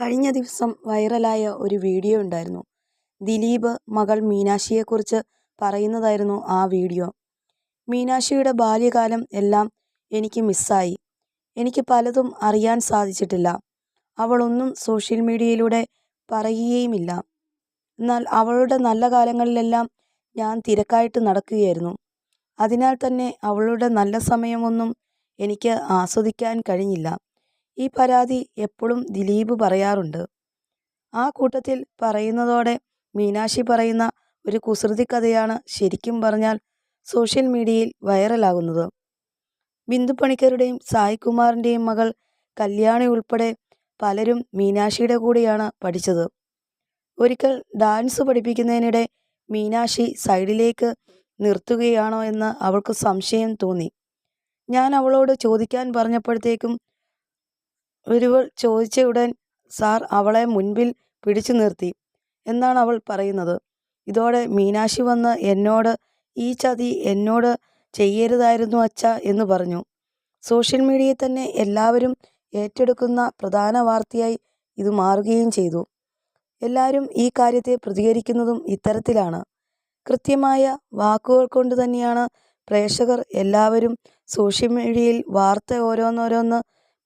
കഴിഞ്ഞ ദിവസം വൈറലായ ഒരു വീഡിയോ ഉണ്ടായിരുന്നു. ദിലീപ് മകൾ മീനാക്ഷിയെക്കുറിച്ച് പറയുന്നതായിരുന്നു ആ വീഡിയോ. മീനാക്ഷിയുടെ ബാല്യകാലം എല്ലാം എനിക്ക് മിസ്സായി. എനിക്ക് പലതും അറിയാൻ സാധിച്ചിട്ടില്ല. അവളൊന്നും സോഷ്യൽ മീഡിയയിലൂടെ പറയുകയുമില്ല. എന്നാൽ അവളുടെ നല്ല കാലങ്ങളിലെല്ലാം ഞാൻ തിരക്കായിട്ട് നടക്കുകയായിരുന്നു. അതിനാൽ തന്നെ അവളുടെ നല്ല സമയമൊന്നും എനിക്ക് ആസ്വദിക്കാൻ കഴിഞ്ഞില്ല. ഈ പരാതി എപ്പോഴും ദിലീപ് പറയാറുണ്ട്. ആ കൂട്ടത്തിൽ പറയുന്നതോടെ മീനാക്ഷി പറയുന്ന ഒരു കുസൃതി കഥയാണ് ശരിക്കും പറഞ്ഞാൽ സോഷ്യൽ മീഡിയയിൽ വൈറലാകുന്നത്. ബിന്ദു പണിക്കരുടെയും സായികുമാറിന്റെയും മകൾ കല്യാണി ഉൾപ്പെടെ പലരും മീനാക്ഷിയുടെ കൂടെയാണ് പഠിച്ചത്. ഒരിക്കൽ ഡാൻസ് പഠിപ്പിക്കുന്നതിനിടെ മീനാക്ഷി സൈഡിലേക്ക് നിർത്തുകയാണോ എന്ന് അവൾക്ക് സംശയം തോന്നി. ഞാൻ അവളോട് ചോദിക്കാൻ പറഞ്ഞപ്പോഴത്തേക്കും ഒരുവൾ ചോദിച്ച ഉടൻ സാർ അവളെ മുൻപിൽ പിടിച്ചു നിർത്തി. എന്നാണ് അവൾ പറയുന്നത്. ഇതോടെ മീനാക്ഷി വന്ന് എന്നോട് ഈ ചതി എന്നോട് ചെയ്യരുതായിരുന്നു അച്ഛ എന്ന് പറഞ്ഞു. സോഷ്യൽ മീഡിയയിൽ തന്നെ എല്ലാവരും ഏറ്റെടുക്കുന്ന പ്രധാന വാർത്തയായി ഇത് മാറുകയും ചെയ്തു. എല്ലാവരും ഈ കാര്യത്തെ പ്രതികരിക്കുന്നതും ഇത്തരത്തിലാണ്. കൃത്യമായ വാക്കുകൾ കൊണ്ട് തന്നെയാണ് പ്രേക്ഷകർ എല്ലാവരും സോഷ്യൽ മീഡിയയിൽ വാർത്ത ഓരോന്നോരോന്ന്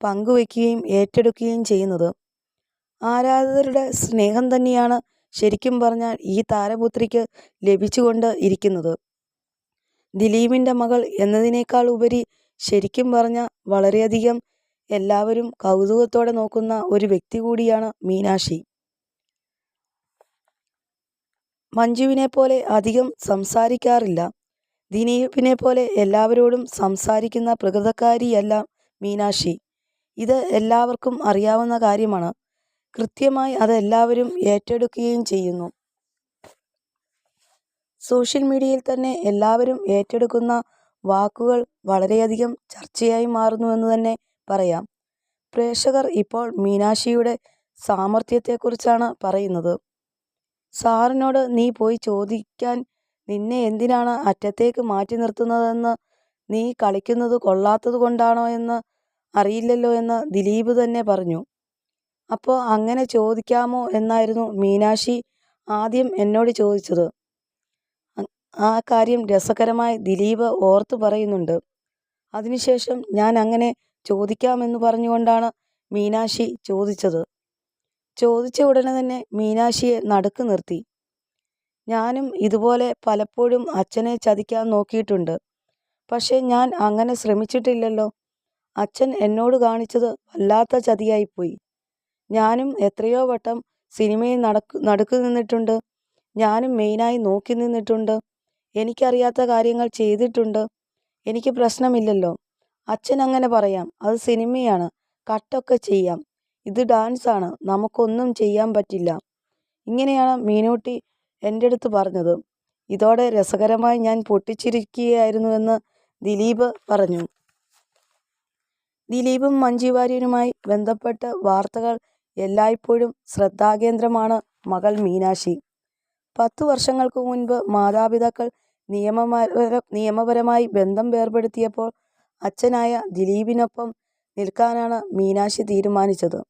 പങ്കുവയ്ക്കുകയും ഏറ്റെടുക്കുകയും ചെയ്യുന്നത്. ആരാധകരുടെ സ്നേഹം തന്നെയാണ് ശരിക്കും പറഞ്ഞാൽ ഈ താരപുത്രിക്ക് ലഭിച്ചുകൊണ്ട് ഇരിക്കുന്നത്. ദിലീപിന്റെ മകൾ എന്നതിനേക്കാൾ ഉപരി ശരിക്കും പറഞ്ഞ വളരെയധികം എല്ലാവരും കൗതുകത്തോടെ നോക്കുന്ന ഒരു വ്യക്തി കൂടിയാണ് മീനാക്ഷി. മഞ്ജുവിനെ പോലെ അധികം സംസാരിക്കാറില്ല. ദിലീപിനെ പോലെ എല്ലാവരോടും സംസാരിക്കുന്ന പ്രകൃതക്കാരിയല്ല മീനാക്ഷി. ഇത് എല്ലാവർക്കും അറിയാവുന്ന കാര്യമാണ്. കൃത്യമായി അത് എല്ലാവരും ഏറ്റെടുക്കുകയും ചെയ്യുന്നു. സോഷ്യൽ മീഡിയയിൽ തന്നെ എല്ലാവരും ഏറ്റെടുക്കുന്ന വാക്കുകൾ വളരെയധികം ചർച്ചയായി മാറുന്നു എന്ന് തന്നെ പറയാം. പ്രേക്ഷകർ ഇപ്പോൾ മീനാക്ഷിയുടെ സാമർഥ്യത്തെക്കുറിച്ചാണ് പറയുന്നത്. സാറിനോട് നീ പോയി ചോദിക്കാൻ നിന്നെ എന്തിനാണ് അറ്റത്തേക്ക് മാറ്റി നിർത്തുന്നതെന്ന് നീ കളിക്കുന്നത് കൊള്ളാത്തത് കൊണ്ടാണോ എന്ന് അറിയില്ലല്ലോ എന്ന് ദിലീപ് തന്നെ പറഞ്ഞു. അപ്പോൾ അങ്ങനെ ചോദിക്കാമോ എന്നായിരുന്നു മീനാക്ഷി ആദ്യം എന്നോട് ചോദിച്ചത്. ആ കാര്യം രസകരമായി ദിലീപ് ഓർത്തു പറയുന്നുണ്ട്. അതിനുശേഷം ഞാൻ അങ്ങനെ ചോദിക്കാമെന്ന് പറഞ്ഞുകൊണ്ടാണ് മീനാക്ഷി ചോദിച്ചത്. ചോദിച്ച ഉടനെ തന്നെ മീനാക്ഷിയെ നടുക്ക് നിർത്തി. ഞാനും ഇതുപോലെ പലപ്പോഴും അച്ഛനെ ചതിക്കാൻ നോക്കിയിട്ടുണ്ട്. പക്ഷേ ഞാൻ അങ്ങനെ ശ്രമിച്ചിട്ടില്ലല്ലോ. അച്ഛൻ എന്നോട് കാണിച്ചത് വല്ലാത്ത ചതിയായിപ്പോയി. ഞാനും എത്രയോ വട്ടം സിനിമയിൽ നടക്കു നടുക്ക് നിന്നിട്ടുണ്ട്. ഞാനും മെയിനായി നോക്കി നിന്നിട്ടുണ്ട്. എനിക്കറിയാത്ത കാര്യങ്ങൾ ചെയ്തിട്ടുണ്ട്. എനിക്ക് പ്രശ്നമില്ലല്ലോ. അച്ഛൻ അങ്ങനെ പറയാം. അത് സിനിമയാണ്. കട്ടൊക്കെ ചെയ്യാം. ഇത് ഡാൻസാണ്. നമുക്കൊന്നും ചെയ്യാൻ പറ്റില്ല. ഇങ്ങനെയാണ് മീനൂട്ടി എന്റെ അടുത്ത് പറഞ്ഞത്. ഇതോടെ രസകരമായി ഞാൻ പൊട്ടിച്ചിരിക്കുകയായിരുന്നുവെന്ന് ദിലീപ് പറഞ്ഞു. ദിലീപും മഞ്ജു വാര്യരുമായി ബന്ധപ്പെട്ട വാർത്തകൾ എല്ലായ്പ്പോഴും ശ്രദ്ധാകേന്ദ്രമാണ് മകൾ മീനാക്ഷി. പത്തു വർഷങ്ങൾക്ക് മുൻപ് മാതാപിതാക്കൾ നിയമപര നിയമപരമായി ബന്ധം വേർപെടുത്തിയപ്പോൾ അച്ഛനായ ദിലീപിനൊപ്പം നിൽക്കാനാണ് മീനാക്ഷി തീരുമാനിച്ചത്.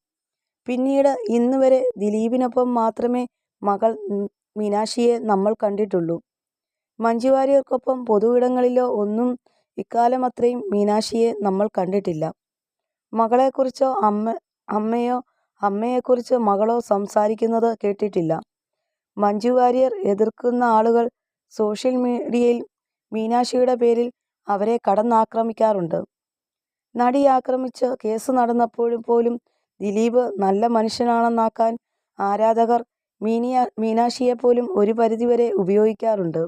പിന്നീട് ഇന്ന് വരെ ദിലീപിനൊപ്പം മാത്രമേ മകൾ മീനാക്ഷിയെ നമ്മൾ കണ്ടിട്ടുള്ളൂ. മഞ്ജു വാര്യർക്കൊപ്പം പൊതുവിടങ്ങളിലോ ഒന്നും ഇക്കാലം അത്രയും മീനാക്ഷിയെ നമ്മൾ കണ്ടിട്ടില്ല. മകളെക്കുറിച്ചോ അമ്മ അമ്മയോ അമ്മയെക്കുറിച്ച് മകളോ സംസാരിക്കുന്നത് കേട്ടിട്ടില്ല. മഞ്ജു വാര്യർ എതിർക്കുന്ന ആളുകൾ സോഷ്യൽ മീഡിയയിൽ മീനാക്ഷിയുടെ പേരിൽ അവരെ കടന്നാക്രമിക്കാറുണ്ട്. നടി ആക്രമിച്ച് കേസ് നടന്നപ്പോഴും പോലും ദിലീപ് നല്ല മനുഷ്യനാണെന്നാക്കാൻ ആരാധകർ മീനിയ മീനാക്ഷിയെ പോലും ഒരു പരിധിവരെ ഉപയോഗിക്കാറുണ്ട്.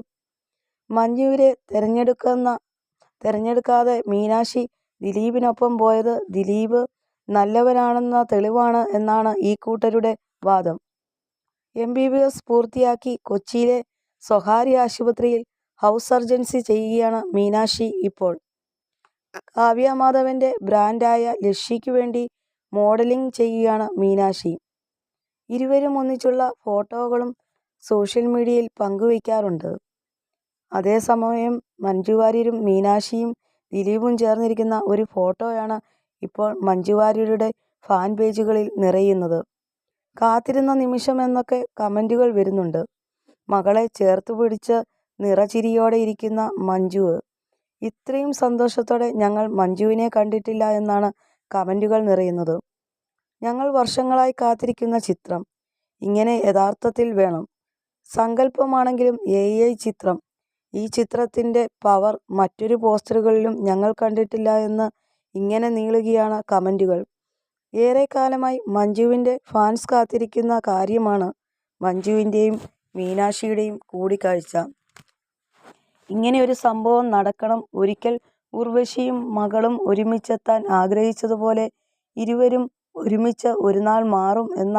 മഞ്ജുവിനെ തിരഞ്ഞെടുക്കുന്ന തിരഞ്ഞെടുക്കാതെ മീനാക്ഷി ദിലീപിനൊപ്പം പോയത് ദിലീപ് നല്ലവനാണെന്ന തെളിവാണ് എന്നാണ് ഈ കൂട്ടരുടെ വാദം. എം ബി ബി എസ് പൂർത്തിയാക്കി കൊച്ചിയിലെ സ്വകാര്യ ആശുപത്രിയിൽ ഹൗസ് സർജൻസി ചെയ്യുകയാണ് മീനാക്ഷി ഇപ്പോൾ. കാവ്യ മാധവന്റെ ബ്രാൻഡായ ലക്ഷിക്കു വേണ്ടി മോഡലിംഗ് ചെയ്യുകയാണ് മീനാക്ഷി. ഇരുവരും ഒന്നിച്ചുള്ള ഫോട്ടോകളും സോഷ്യൽ മീഡിയയിൽ പങ്കുവയ്ക്കാറുണ്ട്. അതേസമയം മഞ്ജു വാര്യരും മീനാക്ഷിയും ദിലീപും ചേർന്നിരിക്കുന്ന ഒരു ഫോട്ടോയാണ് ഇപ്പോൾ മഞ്ജു വാര്യരുടെ ഫാൻ പേജുകളിൽ നിറയുന്നത് കാത്തിരുന്ന നിമിഷം എന്നൊക്കെ കമന്റുകൾ വരുന്നുണ്ട്. മകളെ ചേർത്ത് പിടിച്ച് നിറചിരിയോടെ ഇരിക്കുന്ന മഞ്ജു. ഇത്രയും സന്തോഷത്തോടെ ഞങ്ങൾ മഞ്ജുവിനെ കണ്ടിട്ടില്ല എന്നാണ് കമന്റുകൾ നിറയുന്നത്. ഞങ്ങൾ വർഷങ്ങളായി കാത്തിരിക്കുന്ന ചിത്രം ഇങ്ങനെ യഥാർത്ഥത്തിൽ വേണം. സങ്കല്പമാണെങ്കിലും എഐ ചിത്രം. ഈ ചിത്രത്തിന്റെ പവർ മറ്റൊരു പോസ്റ്ററുകളിലും ഞങ്ങൾ കണ്ടിട്ടില്ല എന്ന് ഇങ്ങനെ നീളുകയാണ് കമന്റുകൾ ഏറെക്കാലമായി മഞ്ജുവിന്റെ ഫാൻസ് കാത്തിരിക്കുന്ന കാര്യമാണ് മഞ്ജുവിന്റെയും മീനാക്ഷിയുടെയും കൂടിക്കാഴ്ച. ഇങ്ങനെ ഒരു സംഭവം നടക്കണം ഒരിക്കൽ ഉർവശിയും മകളും ഒരുമിച്ചെത്താൻ ആഗ്രഹിച്ചതുപോലെ ഇരുവരും ഒരുമിച്ച് ഒരു നാൾ മാറും എന്ന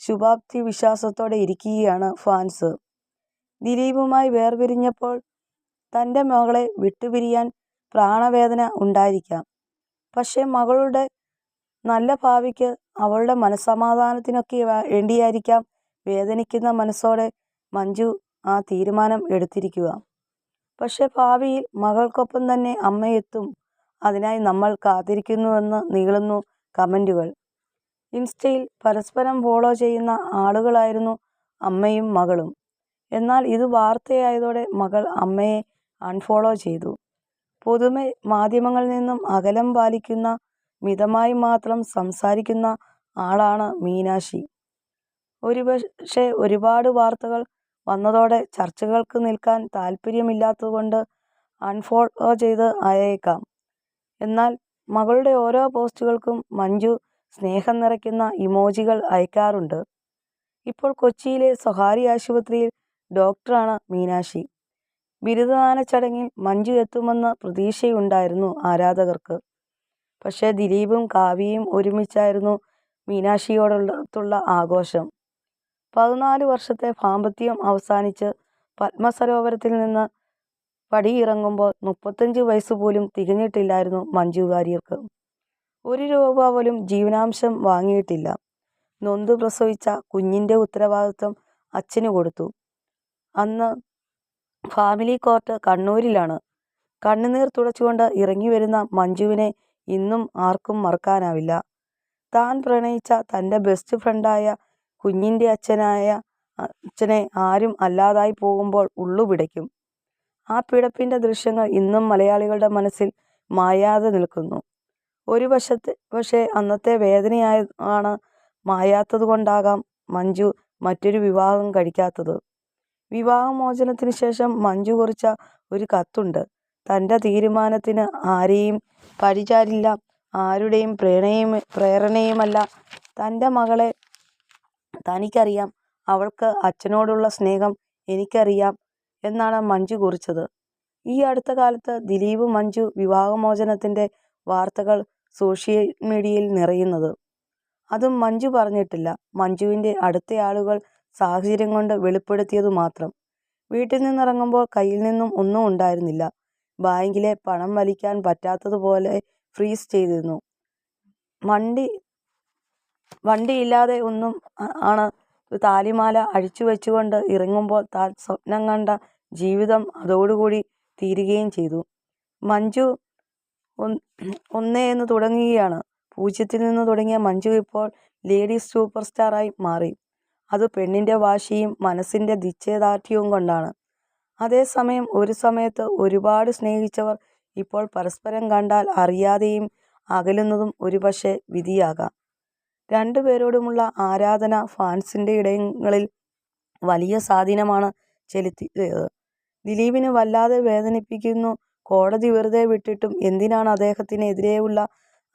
ശുഭാപ്തി വിശ്വാസത്തോടെ ഇരിക്കുകയാണ് ഫാൻസ്. ദിലീപുമായി വേർപിരിഞ്ഞപ്പോൾ തന്റെ മകളെ വിട്ടുപിരിയാൻ പ്രാണവേദന ഉണ്ടായിരിക്കാം. പക്ഷേ മകളുടെ നല്ല ഭാവിക്ക് അവളുടെ മനസ്സമാധാനത്തിനൊക്കെ വേണ്ടിയായിരിക്കാം വേദനിക്കുന്ന മനസ്സോടെ മഞ്ജു ആ തീരുമാനം എടുത്തിരിക്കുക. പക്ഷേ ഭാവിയിൽ മകൾക്കൊപ്പം തന്നെ അമ്മയെത്തും അതിനായി നമ്മൾ കാത്തിരിക്കുന്നുവെന്ന് നീളുന്നു കമന്റുകൾ ഇൻസ്റ്റയിൽ പരസ്പരം ഫോളോ ചെയ്യുന്ന ആളുകളായിരുന്നു അമ്മയും മകളും. എന്നാൽ ഇത് വാർത്തയായതോടെ മകൾ അമ്മയെ അൺഫോളോ ചെയ്തു. പൊതുവെ മാധ്യമങ്ങളിൽ നിന്നും അകലം പാലിക്കുന്ന മിതമായി മാത്രം സംസാരിക്കുന്ന ആളാണ് മീനാക്ഷി. ഒരുപക്ഷെ ഒരുപാട് വാർത്തകൾ വന്നതോടെ ചർച്ചകൾക്ക് നിൽക്കാൻ താല്പര്യമില്ലാത്തതുകൊണ്ട് അൺഫോളോ ചെയ്ത് ആയേക്കാം. എന്നാൽ മകളുടെ ഓരോ പോസ്റ്റുകൾക്കും മഞ്ജു സ്നേഹം നിറയ്ക്കുന്ന ഇമോജികൾ അയക്കാറുണ്ട്. ഇപ്പോൾ കൊച്ചിയിലെ സ്വകാര്യ ആശുപത്രിയിൽ ഡോക്ടറാണ് മീനാക്ഷി. ബിരുദദാന ചടങ്ങിൽ മഞ്ജു എത്തുമെന്ന പ്രതീക്ഷയുണ്ടായിരുന്നു ആരാധകർക്ക്. പക്ഷേ ദിലീപും കാവ്യയും ഒരുമിച്ചായിരുന്നു മീനാക്ഷിയോടടുത്തുള്ള ആഘോഷം. പതിനാല് വർഷത്തെ ഭാമ്പത്യം അവസാനിച്ച് പത്മസരോവരത്തിൽ നിന്ന് പടിയിറങ്ങുമ്പോൾ മുപ്പത്തഞ്ച് വയസ്സ് പോലും തികഞ്ഞിട്ടില്ലായിരുന്നു മഞ്ജു വാര്യർക്ക്. ഒരു രൂപ പോലും ജീവനാംശം വാങ്ങിയിട്ടില്ല. നൊന്ത് പ്രസവിച്ച കുഞ്ഞിന്റെ ഉത്തരവാദിത്വം അച്ഛന് കൊടുത്തു. അന്ന് ഫാമിലി കോർട്ട് കണ്ണൂരിലാണ്. കണ്ണുനീർ തുടച്ചുകൊണ്ട് ഇറങ്ങി വരുന്ന മഞ്ജുവിനെ ഇന്നും ആർക്കും മറക്കാനാവില്ല. താൻ പ്രണയിച്ച തന്റെ ബെസ്റ്റ് ഫ്രണ്ടായ കുഞ്ഞിന്റെ അച്ഛനായ അച്ഛനെ ആരും അല്ലാതായി പോകുമ്പോൾ ഉള്ളുപിടയ്ക്കും ആ പിടപ്പിന്റെ ദൃശ്യങ്ങൾ ഇന്നും മലയാളികളുടെ മനസ്സിൽ മായാതെ നിൽക്കുന്നു. ഒരു വശത്ത് പക്ഷേ അന്നത്തെ വേദനയായ ആണ് മായാത്തത് കൊണ്ടാകാം മഞ്ജു മറ്റൊരു വിവാഹം കഴിക്കാത്തത്. വിവാഹമോചനത്തിന് ശേഷം മഞ്ജു കുറിച്ച ഒരു കത്തുണ്ട്. തന്റെ തീരുമാനത്തിന് ആരെയും പരിചാരില്ല ആരുടെയും പ്രേരണയും പ്രേരണയുമല്ല. തന്റെ മകളെ തനിക്കറിയാം. അവൾക്ക് അച്ഛനോടുള്ള സ്നേഹം എനിക്കറിയാം എന്നാണ് മഞ്ജു കുറിച്ചത്. ഈ അടുത്ത കാലത്ത് ദിലീപ് മഞ്ജു വിവാഹമോചനത്തിന്റെ വാർത്തകൾ സോഷ്യൽ മീഡിയയിൽ നിറയുന്നത്. അതും മഞ്ജു പറഞ്ഞിട്ടില്ല. മഞ്ജുവിന്റെ അടുത്ത അടുത്തയാളുകൾ സാഹചര്യം കൊണ്ട് വെളിപ്പെടുത്തിയതു മാത്രം. വീട്ടിൽ നിന്നിറങ്ങുമ്പോൾ കയ്യിൽ നിന്നും ഒന്നും ഉണ്ടായിരുന്നില്ല. ബാങ്കിലെ പണം വലിക്കാൻ പറ്റാത്തതുപോലെ ഫ്രീസ് ചെയ്തിരുന്നു. വണ്ടി വണ്ടിയില്ലാതെ ഒന്നും ആണ് താലിമാല അഴിച്ചു വെച്ചുകൊണ്ട് ഇറങ്ങുമ്പോൾ താൻ സ്വപ്നം കണ്ട ജീവിതം അതോടുകൂടി തീരുകയും ചെയ്തു. മഞ്ജു ഒന്നേ എന്ന് തുടങ്ങുകയാണ്. പൂജ്യത്തിൽ നിന്ന് തുടങ്ങിയ മഞ്ജു ഇപ്പോൾ ലേഡീസ് സൂപ്പർ സ്റ്റാറായി മാറി. അത് പെണ്ണിന്റെ വാശിയും മനസ്സിന്റെ നിശ്ചയദാർഢ്യവും കൊണ്ടാണ്. അതേസമയം ഒരു സമയത്ത് ഒരുപാട് സ്നേഹിച്ചവർ ഇപ്പോൾ പരസ്പരം കണ്ടാൽ അറിയാതെയും അകലുന്നതും ഒരുപക്ഷെ വിധിയാകാം. രണ്ടുപേരോടുമുള്ള ആരാധന ഫാൻസിന്റെ ഇടങ്ങളിൽ വലിയ സ്വാധീനമാണ് ചെലുത്തിയത്. ദിലീപിനെ വല്ലാതെ വേദനിപ്പിക്കുന്നു കോടതി വെറുതെ വിട്ടിട്ടും എന്തിനാണ് അദ്ദേഹത്തിനെതിരെയുള്ള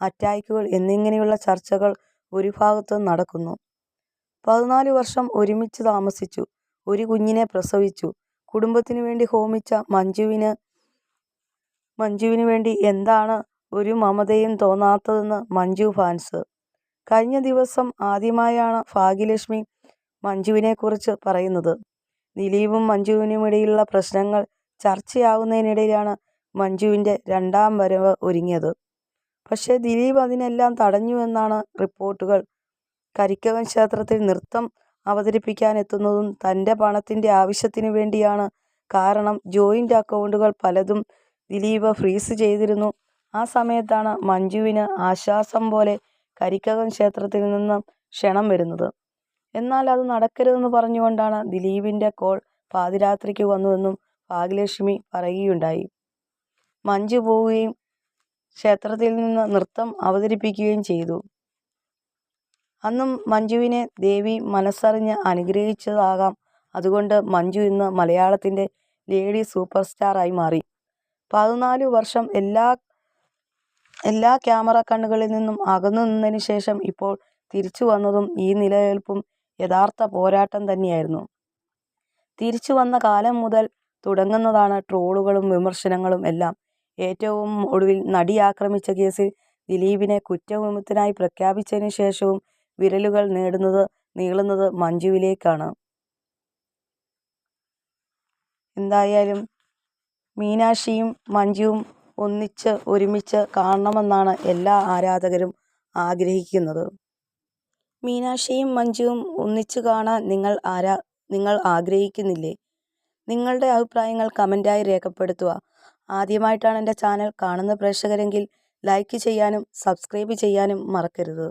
അറ്റാക്കുകൾ എന്നിങ്ങനെയുള്ള ചർച്ചകൾ ഒരു ഭാഗത്ത് നടക്കുന്നു. പതിനാല് വർഷം ഒരുമിച്ച് താമസിച്ചു. ഒരു കുഞ്ഞിനെ പ്രസവിച്ചു. കുടുംബത്തിനു വേണ്ടി ഹോമിച്ച മഞ്ജുവിന് മഞ്ജുവിന് വേണ്ടി എന്താണ് ഒരു മമതയും തോന്നാത്തതെന്ന് മഞ്ജു ഫാൻസ്. കഴിഞ്ഞ ദിവസം ആദ്യമായാണ് ഭാഗ്യലക്ഷ്മി മഞ്ജുവിനെക്കുറിച്ച് പറയുന്നത്. ദിലീപും മഞ്ജുവിനുമിടയിലുള്ള പ്രശ്നങ്ങൾ ചർച്ചയാകുന്നതിനിടയിലാണ് മഞ്ജുവിന്റെ രണ്ടാം വരവ് ഒരുങ്ങിയത്. പക്ഷേ ദിലീപ് അതിനെല്ലാം തടഞ്ഞുവെന്നാണ് റിപ്പോർട്ടുകൾ. കരിക്കകം ക്ഷേത്രത്തിൽ നൃത്തം അവതരിപ്പിക്കാനെത്തുന്നതും തന്റെ പണത്തിന്റെ ആവശ്യത്തിനു വേണ്ടിയാണ്. കാരണം ജോയിന്റ് അക്കൗണ്ടുകൾ പലതും ദിലീപ് ഫ്രീസ് ചെയ്തിരുന്നു. ആ സമയത്താണ് മഞ്ജുവിന് ആശ്വാസം പോലെ കരിക്കകൻ ക്ഷേത്രത്തിൽ നിന്ന് ക്ഷണം വരുന്നത്. എന്നാൽ അത് നടക്കരുതെന്ന് പറഞ്ഞുകൊണ്ടാണ് ദിലീപിന്റെ കോൾ പാതിരാത്രിക്ക് വന്നതെന്നും ഭാഗ്യലക്ഷ്മി പറയുകയുണ്ടായി. മഞ്ജു പോവുകയും ക്ഷേത്രത്തിൽ നിന്ന് നൃത്തം അവതരിപ്പിക്കുകയും ചെയ്തു. അന്ന് മഞ്ജുവിനെ ദേവി മനസ്സറിഞ്ഞ് അനുഗ്രഹിച്ചതാകാം അതുകൊണ്ട് മഞ്ജു ഇന്ന് മലയാളത്തിന്റെ ലേഡി സൂപ്പർ സ്റ്റാറായി മാറി. പതിനാല് വർഷം എല്ലാ ക്യാമറ കണ്ണുകളിൽ നിന്നും അകന്നു നിന്നതിന് ശേഷം ഇപ്പോൾ തിരിച്ചു വന്നതും ഈ നിലനിൽപ്പും യഥാർത്ഥ പോരാട്ടം തന്നെയായിരുന്നു. തിരിച്ചു വന്ന കാലം മുതൽ തുടങ്ങുന്നതാണ് ട്രോളുകളും വിമർശനങ്ങളും എല്ലാം. ഏറ്റവും ഒടുവിൽ നടി ആക്രമിച്ച കേസിൽ ദിലീപിനെ കുറ്റവിമുക്തനായി പ്രഖ്യാപിച്ചതിന് ശേഷവും വിരലുകൾ നേടുന്നത് നീളുന്നത് മഞ്ജുവിലേക്കാണ്. എന്തായാലും മീനാക്ഷിയും മഞ്ജുവും ഒന്നിച്ച് ഒരുമിച്ച് കാണണമെന്നാണ് എല്ലാ ആരാധകരും ആഗ്രഹിക്കുന്നത്. മീനാക്ഷിയും മഞ്ജുവും ഒന്നിച്ചു കാണാൻ നിങ്ങൾ ആരാ നിങ്ങൾ ആഗ്രഹിക്കുന്നില്ലേ? നിങ്ങളുടെ അഭിപ്രായങ്ങൾ കമന്റായി രേഖപ്പെടുത്തുക. ആദ്യമായിട്ടാണ് എന്റെ ചാനൽ കാണുന്ന പ്രേക്ഷകരെങ്കിൽ ലൈക്ക് ചെയ്യാനും സബ്സ്ക്രൈബ് ചെയ്യാനും മറക്കരുത്.